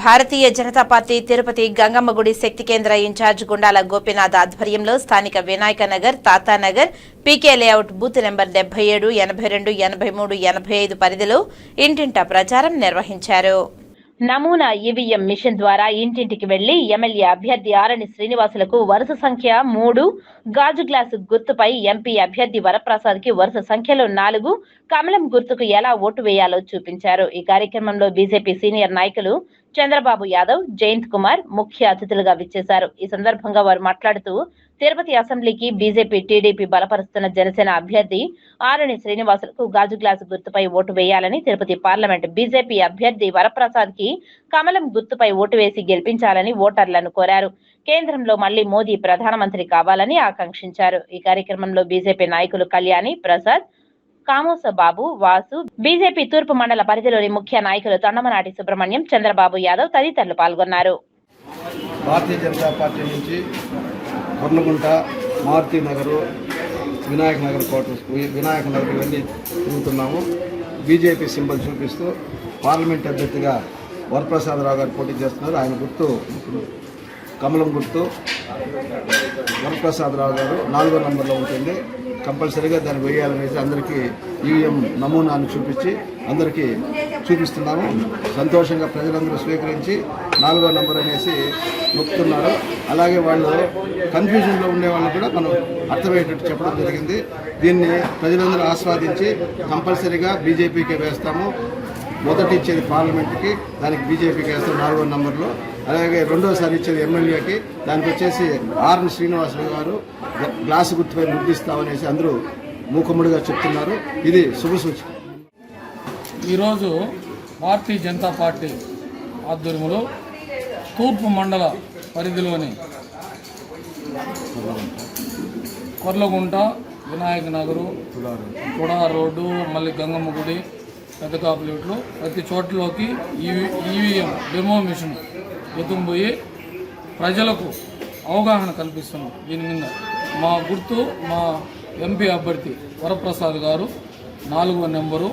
భారతీయ Janata party Tirupati Gangamma గుడి శక్తి కేంద్ర ఇన్ఛార్జ్ గుండాల గోపీనాథ్ ఆధ్వర్యంలో స్థానిక Vinayaka Nagar Tatanagar PK layout booth number డెబ్బై ఏడు ఎనభై రెండు ఎనభై మూడు ఎనభై ఐదు పరిధిలో ఇంటింటా ప్రచారం నిర్వహించారు. నమూనా ఈవీఎం మిషన్ ద్వారా ఇంటింటికి వెళ్ళి ఎమ్మెల్యే అభ్యర్థి ఆరణి శ్రీనివాసులకు వరుస సంఖ్య మూడు గాజు గ్లాసు గుర్తుపై ఎంపీ అభ్యర్థి వరప్రసాద్కి వరుస సంఖ్యలో నాలుగు కమలం గుర్తుకు ఎలా ఓటు వేయాలో చూపించారు. ఈ కార్యక్రమంలో బీజేపీ సీనియర్ నాయకులు చంద్రబాబు యాదవ్ జయంత్ కుమార్ ముఖ్య అతిథులుగా విచ్చేశారు. ఈ సందర్భంగా వారు మాట్లాడుతూ తిరుపతి అసెంబ్లీకి బీజేపీ టీడీపీ బలపరుస్తున్న జనసేన అభ్యర్థి ఆరణి శ్రీనివాసులకు గాజు గ్లాసు గుర్తుపై ఓటు వేయాలని తిరుపతి పార్లమెంట్ బీజేపీ అభ్యర్థి వరప్రసాద్కి కమలం గుర్తుపై ఓటు వేసి గెలిపించాలని ఓటర్లను కోరారు. కేంద్రంలో మళ్ళీ మోదీ ప్రధానమంత్రి కావాలని ఆకాంక్షించారు. ఈ కార్యక్రమంలో బీజేపీ నాయకులు కళ్యాణి ప్రసాద్ కామోస బాబు వాసు బీజేపీ తూర్పు మండల పరిధిలోని ముఖ్య నాయకులు తొండమనాటి సుబ్రహ్మణ్యం చంద్రబాబు యాదవ్ తదితరులు పాల్గొన్నారు. భారతీయ జనతా పార్టీ నుంచి కొర్లగుంట మారుతి నగరు వినాయక నగర్ క్వార్టర్స్ వినాయక నగర్ వెళ్ళి తిరుగుతున్నాము. బీజేపీ సింబల్ చూపిస్తూ పార్లమెంట్ అభ్యర్థిగా వరప్రసాదరావు గారు పోటీ చేస్తున్నారు. ఆయన గుర్తు కమలం గుర్తు. వరప్రసాదరావు గారు నాలుగో నంబర్లో ఉంటుంది. కంపల్సరీగా దాన్ని వేయాలనేసి అందరికీ ఈవీఎం నమూనాను చూపించి అందరికీ చూపిస్తున్నాము. సంతోషంగా ప్రజలందరూ స్వీకరించి నాలుగో నంబర్ అనేసి నొక్కుతున్నారు. అలాగే వాళ్ళు కన్ఫ్యూజన్లో ఉండే వాళ్ళని కూడా మనం అర్థమయ్యేటట్టు చెప్పడం జరిగింది. దీన్ని ప్రజలందరూ ఆస్వాదించి కంపల్సరీగా బీజేపీకే వేస్తాము. మొదటి ఇచ్చేది పార్లమెంట్కి దానికి బీజేపీకి వేస్తాం నాలుగో నంబర్లో. అలాగే రెండోసారి ఇచ్చేది ఎమ్మెల్యేకి. దానికి వచ్చేసి ఆర్ఎన్ శ్రీనివాసరావు గారు గ్లా- గ్లాసు గుర్తుపై ముద్దిస్తామనేసి అందరూ మూకమ్ముడిగా చెప్తున్నారు. ఇది శుభ సూచన. ఈరోజు భారతీయ జనతా పార్టీ ఆధ్వర్యంలో తూర్పు మండల పరిధిలోని కొర్లగుంట వినాయక నగరు కుడా రోడ్డు మళ్ళీ గంగమ్మ గుడి పెద్ద కాపులేట్లు ప్రతి చోట్లోకి ఈవీ ఈవీఎం డెమో మిషన్ ఎత్తుకుపోయి ప్రజలకు అవగాహన కల్పిస్తున్నాం. దీని మీద మా గుర్తు మా ఎంపీ అభ్యర్థి వరప్రసాద్ గారు నాలుగవ నెంబరు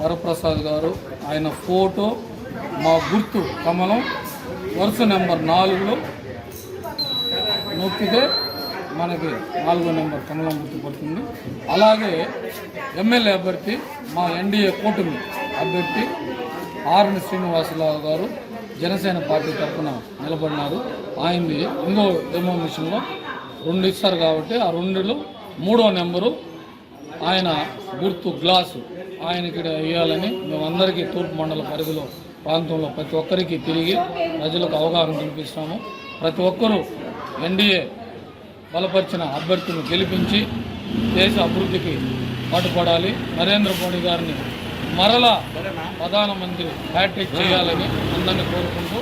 వరప్రసాద్ గారు ఆయన ఫోటో మా గుర్తు కమలం వరుస నెంబర్ నాలుగులో నొక్కితే మనకి నాలుగో నెంబర్ కమలం గుర్తుపడుతుంది. అలాగే ఎమ్మెల్యే అభ్యర్థి మా ఎన్డీఏ కూటమి అభ్యర్థి ఆర్ని శ్రీనివాసరావు గారు జనసేన పార్టీ తరఫున నిలబడినారు. ఆయన్ని ఇంకో డెమో మిషన్లో రెండు ఇస్తారు కాబట్టి ఆ రెండులో మూడో నెంబరు ఆయన గుర్తు గ్లాసు ఆయనకి వేయాలని మేమందరికీ తూర్పు మండల పరిధిలో ప్రాంతంలో ప్రతి ఒక్కరికి తిరిగి ప్రజలకు అవగాహన కల్పిస్తాము. ప్రతి ఒక్కరూ ఎన్డీఏ బలపరిచిన అభ్యర్థులను గెలిపించి దేశ అభివృద్ధికి పాటుపడాలి. నరేంద్ర మోడీ గారిని మరలా ప్రధానమంత్రి హ్యాట్రిక్ చేయాలని అందరినీ కోరుకుంటూ